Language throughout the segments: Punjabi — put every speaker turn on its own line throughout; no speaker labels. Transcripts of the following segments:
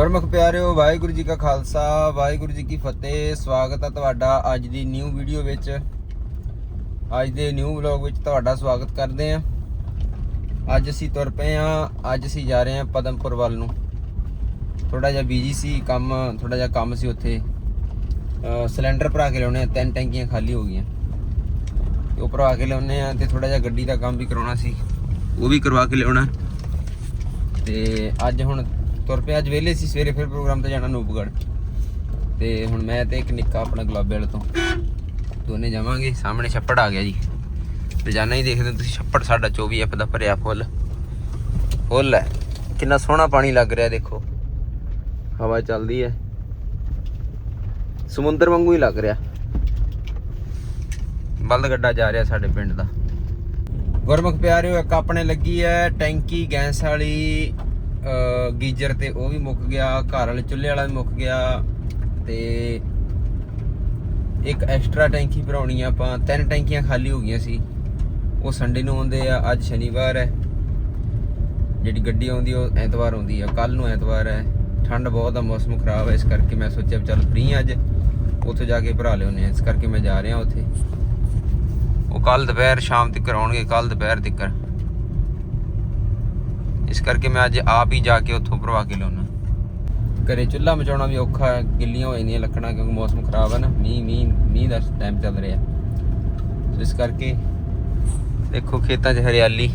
ਗੁਰਮੁਖ ਪਿਆਰਿਓ, ਵਾਹਿਗੁਰੂ ਜੀ ਕਾ ਖਾਲਸਾ, ਵਾਹਿਗੁਰੂ ਜੀ ਕੀ ਫਤਿਹ। ਸਵਾਗਤ ਹੈ ਤੁਹਾਡਾ ਅੱਜ ਦੀ ਨਿਊ ਵੀਡੀਓ ਵਿੱਚ। ਅੱਜ ਦੇ ਨਿਊ ਵਲੌਗ ਵਿੱਚ ਤੁਹਾਡਾ ਸਵਾਗਤ ਕਰਦੇ ਹਾਂ ਅੱਜ ਅਸੀਂ ਤੁਰ ਪਏ ਹਾਂ ਅੱਜ ਅਸੀਂ ਜਾ ਰਹੇ ਹਾਂ ਪਦਮਪੁਰ ਵੱਲ ਨੂੰ। ਥੋੜਾ ਜਿਹਾ ਬਿਜ਼ੀ ਸੀ ਕੰਮ ਥੋੜਾ ਜਿਹਾ ਕੰਮ ਸੀ ਉੱਥੇ। ਸਿਲੰਡਰ ਭਰਾ ਕੇ ਲਿਆਉਣੇ ਆ, ਤਿੰਨ ਟੈਂਕੀਆਂ ਖਾਲੀ ਹੋ ਗਈਆਂ। ਤੇ ਉਹ ਭਰਾ ਕੇ ਲਿਆਉਣੇ ਆ ਤੇ ਥੋੜਾ ਜਿਹਾ ਗੱਡੀ ਦਾ ਕੰਮ ਵੀ ਕਰਾਉਣਾ ਸੀ, ਉਹ ਵੀ ਕਰਵਾ ਕੇ ਲਿਆਉਣਾ। ਤੇ ਅੱਜ ਹੁਣ ਤੁਰ ਪਿਆ, ਅੱਜ ਵੇਲੇ ਸੀ, ਸਵੇਰੇ ਫਿਰ ਪ੍ਰੋਗਰਾਮ ਤੇ ਜਾਣਾ ਨੂਪਗੜ ਤੇ ਹੁਣ ਮੈਂ ਤੇ ਇੱਕ ਨਿੱਕਾ ਆਪਣਾ ਗੁਲਾਬੇ ਵਾਲੇ ਤੋਂ। ਦੋਨੇ ਜਾਵਾਂਗੇ, ਸਾਹਮਣੇ ਛੱਪੜ ਆ ਗਿਆ ਜੀ। ਰੋਜ਼ਾਨਾ ਹੀ ਦੇਖਦੇ ਹੋ ਤੁਸੀਂ, ਛੱਪੜ ਸਾਡਾ 24 ਐਪ ਦਾ ਭਰਿਆ ਫੁੱਲ। ਫੁੱਲ ਹੈ। ਕਿੰਨਾ ਸੋਹਣਾ ਪਾਣੀ ਲੱਗ ਰਿਹਾ, ਦੇਖੋ। ਹਵਾ ਚੱਲਦੀ ਹੈ। ਸਮੁੰਦਰ ਵਾਂਗੂ ਹੀ ਲੱਗ ਰਿਹਾ। ਬਲਦ ਗੱਡਾ ਜਾ ਰਿਹਾ ਸਾਡੇ ਪਿੰਡ ਦਾ। ਗੁਰਮੁਖ ਪਿਆਰਿਓ, ਇੱਕ ਆਪਣੇ ਲੱਗੀ ਹੈ, ਟੈਂਕੀ, ਗੈਸ ਵਾਲੀ। ਗੀਜ਼ਰ ਤੇ ਉਹ ਵੀ ਮੁੱਕ ਗਿਆ, ਘਰ ਵਾਲੇ ਚੁੱਲ੍ਹੇ ਵਾਲਾ ਵੀ ਮੁੱਕ ਗਿਆ ਤੇ ਇੱਕ ਐਕਸਟਰਾ ਟੈਂਕੀ ਭਰਾਉਣੀ ਆ ਆਪਾਂ, ਤਿੰਨ ਟੈਂਕੀਆਂ ਖਾਲੀ ਹੋ ਗਈਆਂ ਸੀ। ਉਹ ਸੰਡੇ ਨੂੰ ਆਉਂਦੇ ਆ, ਅੱਜ ਸ਼ਨੀਵਾਰ ਹੈ। ਜਿਹੜੀ ਗੱਡੀ ਆਉਂਦੀ ਉਹ ਐਤਵਾਰ ਆਉਂਦੀ ਆ ਕੱਲ ਨੂੰ ਐਤਵਾਰ ਹੈ। ਠੰਡ ਬਹੁਤ ਆ, ਮੌਸਮ ਖਰਾਬ ਹੈ ਇਸ ਕਰਕੇ ਮੈਂ ਸੋਚਿਆ ਵੀ ਚੱਲ ਫ੍ਰੀ ਅੱਜ। ਉੱਥੇ ਜਾ ਕੇ ਭਰਾ ਲਿਆਉਂਦੇ ਆ, ਇਸ ਕਰਕੇ ਮੈਂ ਜਾ ਰਿਹਾ ਉੱਥੇ। ਉਹ ਕੱਲ ਦੁਪਹਿਰ, ਸ਼ਾਮ ਤੱਕ ਆਉਣਗੇ ਕੱਲ ਦੁਪਹਿਰ ਤੱਕ। ਇਸ ਕਰਕੇ ਮੈਂ ਅੱਜ ਆਪ ਹੀ ਜਾ ਕੇ ਉੱਥੋਂ ਭਰਵਾ ਕੇ ਲਿਆਉਣਾ ਘਰੇ ਚੁੱਲ੍ਹਾ ਮਚਾਉਣਾ ਵੀ ਔਖਾ ਹੈ ਗਿੱਲੀਆਂ ਹੋ ਜਾਂਦੀਆਂ ਲੱਕੜਾਂ ਕਿਉਂਕਿ ਮੌਸਮ ਖਰਾਬ ਹੈ ਨਾ ਮੀਂਹ ਮੀਂਹ ਮੀਂਹ ਦਾ ਟਾਈਮ ਚੱਲ ਰਿਹਾ। ਸੋ ਇਸ ਕਰਕੇ ਦੇਖੋ ਖੇਤਾਂ 'ਚ ਹਰਿਆਲੀ।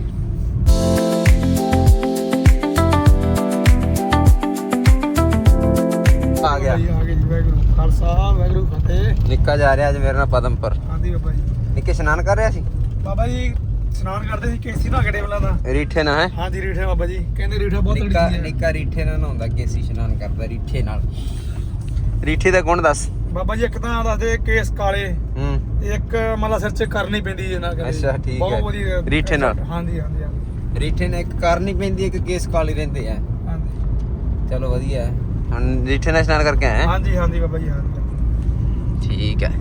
ਆ ਗਿਆ।
ਆ ਗਿਆ ਜੀ ਵੈਗਰੂ ਖਾਲਸਾ ਵੈਗਰੂ ਫਤਿਹ।
ਨਿੱਕਾ ਜਾ ਰਿਹਾ ਅੱਜ ਮੇਰੇ ਨਾਲ ਪਦਮਪੁਰ
ਆਂਦੀ ਬਾਬਾ ਜੀ।
ਨਿੱਕੇ ਇਸ਼ਨਾਨ ਕਰ ਰਿਹਾ ਸੀ?
ਬਾਬਾ ਜੀ ਇਸ਼ਨਾਨ ਕਰਦੇ ਸੀ ਕੇਸੀ ਨਾ ਗੜੇ ਵਾਲਾ ਦਾ।
ਰੀਠੇ ਨਾਲ ਹੈ?
ਹਾਂਜੀ ਰੀਠਾ ਬਾਬਾ ਜੀ। ਕਹਿੰਦੇ ਰੀਠਾ ਬਹੁਤ
ਨਿੱਕਾ
ਚੀਜ਼ ਹੈ
ਨਿੱਕਾ ਰੀਠੇ ਨਾਲ ਨਹਾਉਂਦਾ ਕੇਸੀ ਇਸ਼ਨਾਨ ਕਰਦਾ ਰੀਠੇ ਨਾਲ। ਰੀਠੇ ਦਾ ਗੁਣ ਦੱਸ।
ਬਾਬਾ ਜੀ ਇੱਕ ਤਾਂ ਦੱਸਦੇ ਕੇਸ ਕਾਲੇ।
ਹੂੰ।
ਤੇ ਇੱਕ ਮਤਲਬ ਸਿਰ 'ਚ ਕਰਨੀ ਪੈਂਦੀ ਹੈ ਨਾ ਕਦੇ
ਅੱਛਾ, ਠੀਕ
ਬਹੁਤ
ਹੈ।
ਵਧੀਆ
ਰੀਠੇ ਨਾਲ?
ਹਾਂਜੀ ਹਾਂਜੀ ਹਾਂਜੀ।
ਰੀਠੇ ਨੇ ਇੱਕ ਕਰਨੀ ਪੈਂਦੀ ਇੱਕ ਕੇਸ ਕਾਲੀ ਰਹਿੰਦੇ ਆ।
ਹਾਂਜੀ।
ਚਲੋ ਵਧੀਆ। ਹੈ ਹੁਣ ਰੀਠੇ ਨਾਲ ਇਸ਼ਨਾਨ ਕਰਕੇ ਆਏ ਹੈਂ?
ਹਾਂਜੀ ਹਾਂਜੀ ਬਾਬਾ ਜੀ ਹਾਂਜੀ।
ਠੀਕ ਹੈ।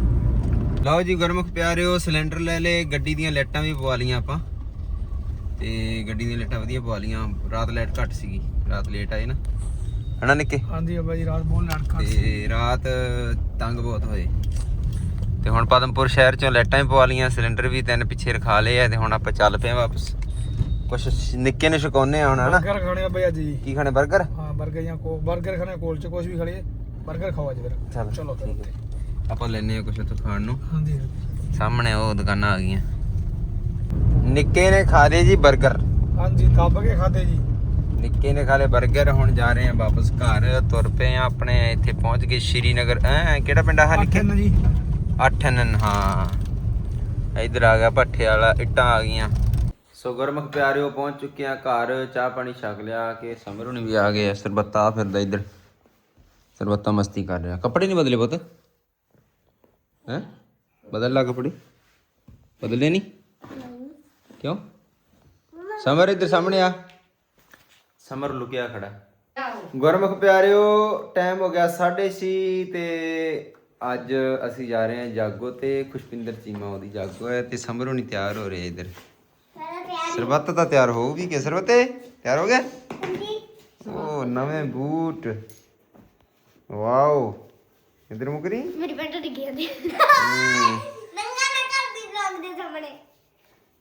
ਲਓ ਜੀ ਗੁਰਮੁਖ ਪਿਆਰਿਓ ਸਿਲੰਡਰ ਲੈ ਲੇ ਗੱਡੀ ਦੀਆਂ ਲਾਈਟਾਂ ਵੀ ਪਵਾ ਲੀਆਂ ਆਪਾਂ। ਤੇ ਗੱਡੀ ਦੀਆਂ ਲਾਈਟਾਂ ਵਧੀਆ ਪਵਾ ਲੀਆਂ ਰਾਤ ਲਾਈਟ ਘੱਟ ਸੀਗੀ ਰਾਤ ਲੇਟ ਆਏ ਨਾ। ਹਨਾ ਨਿੱਕੇ?
ਹਾਂਜੀ ਅੱਬਾ ਜੀ ਰਾਤ ਬਹੁਤ ਲਾਈਟ ਘੱਟ
ਤੇ ਰਾਤ ਤੰਗ ਬਹੁਤ ਹੋਏ। ਤੇ ਹੁਣ ਪਦਮਪੁਰ ਸ਼ਹਿਰ ਚੋਂ ਲਾਈਟਾਂ ਵੀ ਪਵਾ ਲੀਆਂ ਸਿਲੰਡਰ ਵੀ ਤਿੰਨ ਪਿੱਛੇ ਰਖਾ ਲਏ ਆ ਤੇ ਹੁਣ ਆਪਾਂ ਚੱਲ ਪਏ ਵਾਪਸ। ਕੁਛ ਨਿੱਕੇ ਨੇ ਸ਼ਕਾਉਨੇ ਆ ਹੁਣ ਹਨਾ?
ਖਾਣੇ ਆ ਬਈ ਅੱਜ ਜੀ।
ਕੀ ਖਾਣੇ 버ਗਰ
ਹਾਂ 버ਗਰ ਜਾਂ ਕੋਕ 버ਗਰ ਖਾਣੇ ਕੋਲ ਚ ਕੁਝ ਵੀ ਖੜੇ 버ਗਰ ਖਾਓ ਅੱਜ ਫਿਰ।
ਚਲੋ ਠੀਕ ਹੈ। ਆਪਾਂ ਲੈਨੇ ਆ ਕੁਛ ਉੱਥੋਂ ਖਾਣ ਨੂੰ।
ਹਾਂਜੀ
ਸਾਹਮਣੇ ਉਹ ਦੁਕਾਨਾਂ ਆ ਗਈਆਂ। ਨਿੱਕੇ ਨੇ ਖਾ ਲਏ ਜੀ 버ਗਰ
ਹਾਂਜੀ ਦੱਬ ਕੇ ਖਾਦੇ ਜੀ।
ਨਿੱਕੇ ਨੇ ਖਾ ਲਏ 버ਗਰ ਹੁਣ ਜਾ ਰਹੇ ਆ ਵਾਪਸ ਘਰ। ਤੁਰ ਪਏ ਆ ਆਪਣੇ ਇੱਥੇ ਪਹੁੰਚ ਗਏ ਸ਼੍ਰੀਨਗਰ। ਐ ਕਿਹੜਾ ਪਿੰਡ ਆ ਨਿੱਕੇ
ਜੀ।
ਅੱਠ ਨਨ ਹਾਂ। ਇਧਰ ਆ ਗਿਆ ਭੱਠੇ ਵਾਲਾ ਇੱਟਾਂ ਆ ਗਈਆਂ। ਸੋ ਗੁਰਮੁਖ ਪਿਆਰਿਓ ਪਹੁੰਚ ਚੁੱਕੇ ਆ ਘਰ। ਚਾਹ ਪਾਣੀ ਛਕ ਲਿਆ ਕਿ ਸਮਰੂ ਨੇ ਵੀ ਆ ਗਏ ਸਰਬੱਤਾ ਫਿਰਦਾ ਇੱਧਰ। ਸਰਬੱਤਾ ਮਸਤੀ ਕਰ ਰਿਹਾ। ਕੱਪੜੇ ਨਹੀਂ ਬਦਲੇ ਪੁੱਤ। ਹੈ? ਬਦਲ ਲਾ ਕੱਪੜੇ। ਬਦਲੇ ਨਹੀਂ ਕਿਉਂ? ਸਮਰ ਇੱਧਰ ਸਾਹਮਣੇ ਆ। ਸਮਰ ਲੁਕਿਆ ਖੜਾ। ਗੁਰਮੁਖ ਪਿਆਰਿਓ ਟਾਈਮ ਹੋ ਗਿਆ 6:30 ਤੇ ਅੱਜ ਅਸੀਂ ਜਾ ਰਹੇ ਹਾਂ ਜਾਗੋ ਤੇ। ਖੁਸ਼ਪਿੰਦਰ ਚੀਮਾ ਉਹਦੀ ਜਾਗੋ ਹੈ ਤੇ ਸਮਰੋ ਨਹੀਂ ਤਿਆਰ ਹੋ ਰਹੇ ਇੱਧਰ। ਸਰਬੱਤ ਤਾਂ ਤਿਆਰ ਹੋ ਵੀ ਕੇ ਸਰਬਤੇ? ਤਿਆਰ ਹੋ ਗਿਆ? ਉਹ ਨਵੇਂ ਬੂਟ। ਵਾਓ। ਇੱਧਰ ਮੁਕਰੀ
ਮੇਰੀ ਪੈਂਟ ਡਿੱਗੀ ਜਾਂਦੀ ਨੰਗਾ ਨਾ ਕਰ ਦੀ ਦੇ ਸਾਹਮਣੇ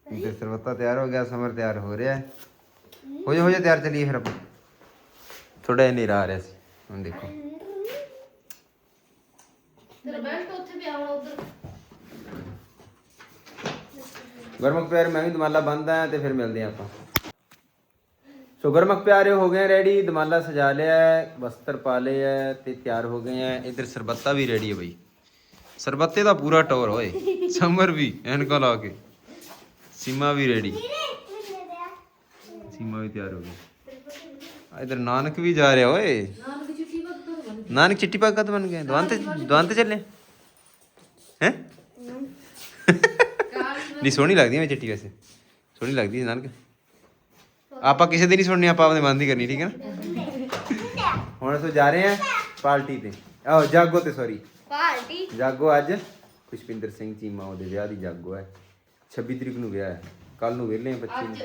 ਇੱਧਰ ਸਰਬੱਤਾ ਤਿਆਰ ਹੋ ਗਿਆ ਸਮਰ ਤਿਆਰ ਹੋ ਰਿਹਾ ਹੈ। ਹੋ ਜਾ ਹੋ ਜਾ ਤਿਆਰ ਚੱਲੀਏ ਫਿਰ ਆਪਾਂ ਥੋੜਾ ਜਿਹਾ ਨੇਰਾ ਆ ਰਿਹਾ ਸੀ ਹੁਣ ਦੇਖੋ
ਤੇਰਾ ਬੈਲਟ ਉੱਥੇ ਪਿਆ ਹੋਣਾ ਉਧਰ
ਗੁਰਮੁਖ ਪਿਆਰੇ ਮੈਂ ਵੀ ਦਮਾਲਾ ਬੰਨਦਾ ਹਾਂ ਤੇ ਫਿਰ ਮਿਲਦੇ ਹਾਂ ਆਪਾਂ ਸੋ ਗੁਰਮੁਖ ਪਿਆਰੇ ਹੋ ਗਏ ਰੈਡੀ ਦਮਾਲਾ ਸਜਾ ਲਿਆ ਹੈ ਵਸਤਰ ਪਾ ਲਏ ਹੈ ਤੇ ਤਿਆਰ ਹੋ ਗਏ ਹੈ। ਇਧਰ ਸਰਬੱਤਾ ਵੀ ਰੈਡੀ ਹੈ ਬਈ। ਸਰਬੱਤੇ ਦਾ ਪੂਰਾ ਟੌਰ ਹੋਏ ਸਮਰ ਵੀ ਐਨਕਾਂ ਲਾ ਕੇ। ਸੀਮਾ ਵੀ ਰੈਡੀ। ਸੀਮਾ ਵੀ ਤਿਆਰ ਹੋ ਗਈ। ਇਧਰ ਨਾਨਕ ਵੀ ਜਾ ਰਿਹਾ ਓਏ। ਨਾਨਕ ਚਿੱਟੀ ਪੱਗ ਕਦ ਬਣ ਗਿਆ? ਦੁਆਨ ਤੇ ਦੁਆਨ ਤੇ ਚੱਲੇ। ਹੈ? ਨਹੀਂ ਸੋਹਣੀ ਲੱਗਦੀ ਹੈ ਚਿੱਟੀ ਵੈਸੇ। ਸੋਹਣੀ ਲੱਗਦੀ ਹੈ ਨਾਨਕ। ਆਪਾਂ ਕਿਸੇ ਦੀ ਨਹੀਂ ਸੁਣਨੀ ਆਪਾਂ ਆਪਦੇ ਮਨ ਦੀ ਕਰਨੀ ਠੀਕ ਹੈ ਨਾ? ਹੁਣ ਅਸੀਂ ਜਾ ਰਹੇ ਹਾਂ ਪਾਰਟੀ ਤੇ। ਆਹ ਜਾਗੋ ਤੇ ਸੌਰੀ
ਪਾਰਟੀ?
ਜਾਗੋ ਅੱਜ। ਖੁਸ਼ਪਿੰਦਰ ਸਿੰਘ ਚੀਮਾ ਉਹਦੇ ਵਿਆਹ ਦੀ ਜਾਗੋ ਹੈ। 26 ਤਰੀਕ ਨੂੰ ਵਿਆਹ ਹੈ। ਕੱਲ ਨੂੰ ਵਿਹਲੇ ਆ 25 ਨੂੰ।
ਅੱਜ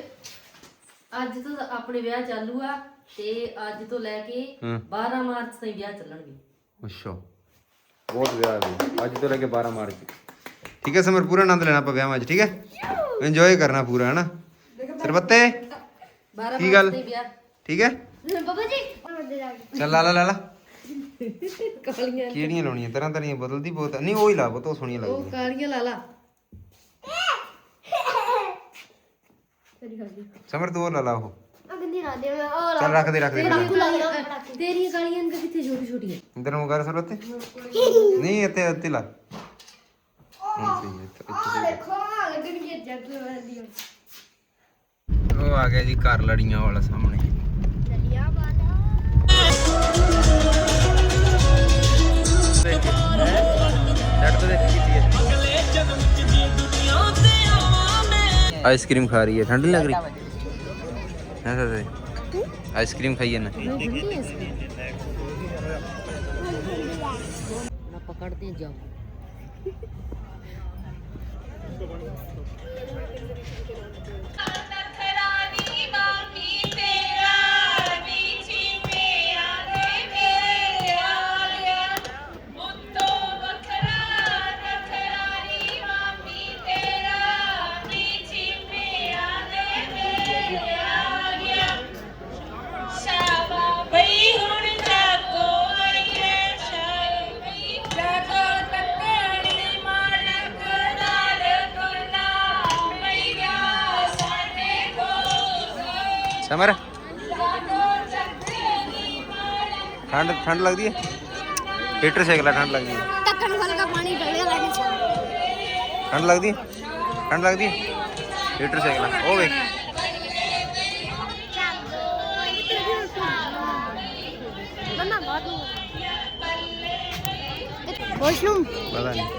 ਅੱਜ ਤਾਂ ਆਪਣੇ ਵਿਆਹ ਚਾਲੂ ਆ ਤੇ ਅੱਜ ਤੋਂ ਲੈ ਕੇ
ਹੂੰ।
12 ਮਾਰਚ ਤਾਈਂ ਵਿਆਹ ਚੱਲਣਗੇ।
ਅੱਛਾ। ਬਹੁਤ ਵਿਆਹ ਹੈ ਅੱਜ ਤੋਂ ਲੈ ਕੇ 12 ਮਾਰਚ। ਠੀਕ ਹੈ ਸਮਰ ਪੂਰਾ ਆਨੰਦ ਲੈਣਾ ਆਪਾਂ ਵਿਆਹਾਂ 'ਚ ਠੀਕ ਹੈ? ਇੰਜੋਏ ਕਰਨਾ ਪੂਰਾ ਹਨਾ ਸਰਬੱਤੇ?
12
ਕੀ ਗੱਲ? ਠੀਕ ਹੈ?
ਬਾਬਾ ਜੀ।
ਚੱਲ ਲਾ ਲਾ ਲਾ ਲਾ।
ਕਾਲੀਆਂ
ਕਿਹੜੀਆਂ ਲਾਉਣੀਆਂ? ਤਰ੍ਹਾਂ ਤਰ੍ਹਾਂ ਬਦਲਦੀ ਬਹੁਤ ਆ। ਨਹੀਂ ਉਹ ਹੀ ਲਾ ਬਹੁਤ ਸੋਹਣੀਆਂ
ਉਹ
ਲੱਗਦੀਆਂ।
ਕਾਲੀਆਂ ਲਾ ਲਾ।
ਤੇਰੀ
ਸਮਰ ਤੂੰ ਉਹ ਲਾ ਲਾ ਉਹ।
ਨਾ ਦੇ
ਚੱਲ ਰੱਖ ਦੇ ਰੱਖ ਦੇ ਰੱਖ ਦੇ।
ਤੇਰੀਆਂ ਕਾਲੀਆਂ ਨੇ ਕਿੱਥੇ ਛੋਟੀ ਛੋਟੀਆਂ?
ਇਧਰ ਨੂੰ ਕਰ ਸਰਬੱਤੇ ਨਹੀਂ ਇੱਥੇ ਇੱਥੇ ਲਾ। ਹੁਣ ਸਹੀ ਹੈ, ਇੱਥੇ- ਇੱਥੇ ਸਹੀ ਹੈ।
ਦੇਖੋ ਲੱਗਣਗੇ ਜੱਗ ਵਾਲੀ
ਉਹ ਆ ਗਿਆ ਜੀ ਘਰ ਲੜੀਆਂ ਵਾਲਾ ਸਾਹਮਣੇ।
ਚੱਲਿਆ ਵਾਲਾ
ਆਈਸਕ੍ਰੀਮ ਖਾ ਰਹੀ ਹੈ ਠੰਡ ਲੱਗ ਰਹੀ? ਹਾਂ ਸਰ ਆਈਸਕ੍ਰੀਮ ਖਾਈ ਹੈ ਨਾ
ਨਾ ਪਕੜਦੇ ਜਾਓ
ਬਈ
ਠੰਡ ਠੰਡ ਲੱਗਦੀ ਹੈ? ਹੀਟਰ ਸੇਕ ਲੈ ਠੰਡ ਲੱਗਦੀ ਹੈ।
ਟੱਕਣ ਵਾਲਾ ਦਾ ਪਾਣੀ ਡਲਿਆ ਲੱਗ
ਠੰਡ ਲੱਗਦੀ ਹੈ? ਠੰਡ ਲੱਗਦੀ ਹੈ? ਹੀਟਰ ਸੇਕ ਲੈ। ਉਹ ਵੇਖ।
ਵਾਸ਼ਰੂਮ
ਪਤਾ ਨਹੀਂ।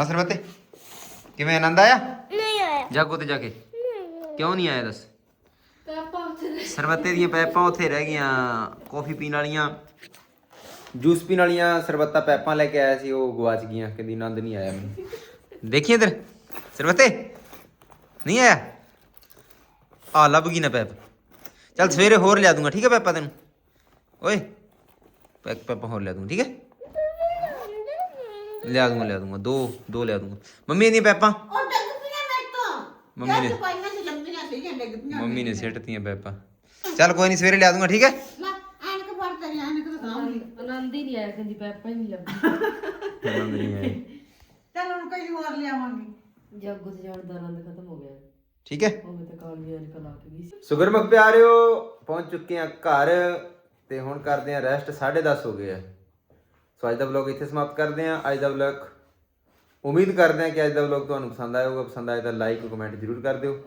ਆ
ਸਰਬੱਤੇ। ਕਿਵੇਂ ਆਨੰਦ ਆਇਆ?
ਨਹੀਂ ਆਇਆ।
ਜਾਗੋ ਤੇ ਜਾ ਕੇ। ਕਿਉਂ ਨਹੀਂ ਆਇਆ ਦੱਸ? ਸਰਬੱਤੇ ਦੀਆਂ ਪੈਪਾਂ ਉੱਥੇ ਰਹਿ ਗਈਆਂ ਕਾਫੀ ਪੀਣ ਵਾਲੀਆਂ ਜੂਸ ਪੀਣ ਵਾਲੀਆਂ ਸਰਬੱਤਾ ਪੈਪਾਂ ਲੈ ਕੇ ਆਇਆ ਸੀ ਉਹ ਗਵਾਚ ਗਈਆਂ ਕਹਿੰਦੀ ਆਨੰਦ ਨਹੀਂ ਆਇਆ ਮੈਨੂੰ। ਦੇਖੀ ਇਧਰ ਸਰਬੱਤੇ? ਨਹੀਂ ਆਇਆ? ਆ ਲੱਭ ਗਈ ਨਾ ਪੈਪ। ਚੱਲ ਸਵੇਰੇ ਹੋਰ ਲਿਆ ਦੂੰਗਾ ਠੀਕ ਹੈ ਪੈਪਾ ਤੈਨੂੰ? ਓਏ ਪੈਪਾ ਹੋਰ ਲਿਆ ਦੂੰਗਾ ਠੀਕ ਹੈ? ਲਿਆ ਦੂੰਗਾ ਲਿਆ ਦੂੰਗਾ ਦੋ ਦੋ ਲਿਆ ਦੂੰਗਾ। ਮੰਮੀ ਦੀਆਂ ਪੈਪਾਂ?
ਉਹ ਡਿੱਗ ਪਈਆਂ ਮੇਰੇ ਤੋਂ।
ਮੰਮੀ ਨੇ
ਪਾਈਆਂ ਸੀ ਲੰਮੀਆਂ ਸੀਗੀਆਂ ਡਿੱਗ ਪਈਆਂ
ਮੰਮੀ ਨੇ ਸਿੱਟਤੀਆਂ ਪੈਪਾਂ। ਚੱਲ ਕੋਈ ਨਹੀਂ ਸਵੇਰੇ ਲਿਆ ਦੂੰਗਾ ਠੀਕ ਹੈ?
ਮੈਂ ਐਨਕ ਫੜ ਤੇਰੀ ਐਨਕ ਦਿਖਾਉਂਗੀ
ਆਨੰਦ ਹੀ ਨਹੀਂ ਆਇਆ ਕਹਿੰਦੀ ਪੈਪਾ ਹੀ ਨਹੀਂ ਲੱਭੀ
ਆਨੰਦ ਨਹੀਂ ਆਇਆ।
ਚੱਲ ਹੁਣ ਕੋਈ ਹੋਰ ਲਿਆਵਾਂਗੀ।
ਜਾਗੋ ਤੇ ਜਾਣ ਦਾ ਆਨੰਦ ਖਤਮ ਹੋ ਗਿਆ।
ਠੀਕ ਹੈ?
ਉਹ ਮੈਂ ਤਾਂ ਕਾਲੀਆਂ ਐਨਕਾਂ ਲਾ ਕੇ ਗਈ ਸੀ।
ਸੁਗਰਮੁਖ ਪਿਆਰਿਓ ਪਹੁੰਚ ਚੁੱਕੇ ਆ ਘਰ ਤੇ ਹੁਣ ਕਰਦੇ ਆ ਰੈਸਟ 10:30 ਹੋ ਗਏ ਆ। ਸੋ ਅੱਜ ਦਾ ਵਲੌਗ ਇੱਥੇ ਸਮਾਪਤ ਕਰਦੇ ਹਾਂ। ਅੱਜ ਦਾ ਵਲੌਗ ਉਮੀਦ ਕਰਦੇ ਹਾਂ ਕਿ ਅੱਜ ਦਾ ਵਲੌਗ ਤੁਹਾਨੂੰ ਪਸੰਦ ਆਇਆ ਹੋਊਗਾ। ਪਸੰਦ ਆਇਆ ਤਾਂ ਲਾਈਕ ਕਮੈਂਟ ਜ਼ਰੂਰ ਕਰ ਦਿਓ।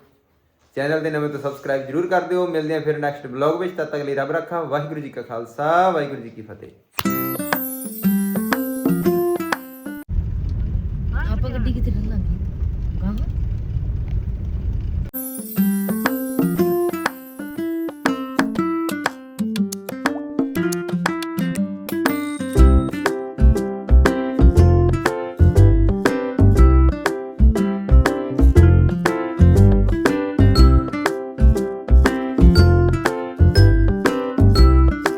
ਚੈਨਲ ਦੇ ਨਵੇਂ ਤੋਂ ਸਬਸਕ੍ਰਾਈਬ ਜ਼ਰੂਰ ਕਰ ਦਿਓ। ਮਿਲਦੇ ਹਾਂ ਫਿਰ ਨੈਕਸਟ ਵਲੌਗ ਵਿੱਚ। ਤਦ ਤੱਕ ਲਈ ਰੱਬ ਰੱਖਾ। ਵਾਹਿਗੁਰੂ ਜੀ ਕਾ ਖਾਲਸਾ, ਵਾਹਿਗੁਰੂ ਜੀ ਕੀ ਫਤਿਹ।
ਆਪਾਂ ਗੱਡੀ ਕਿੱਥੇ ਲੱਲਾਂਗੇ ਕਹਾਂ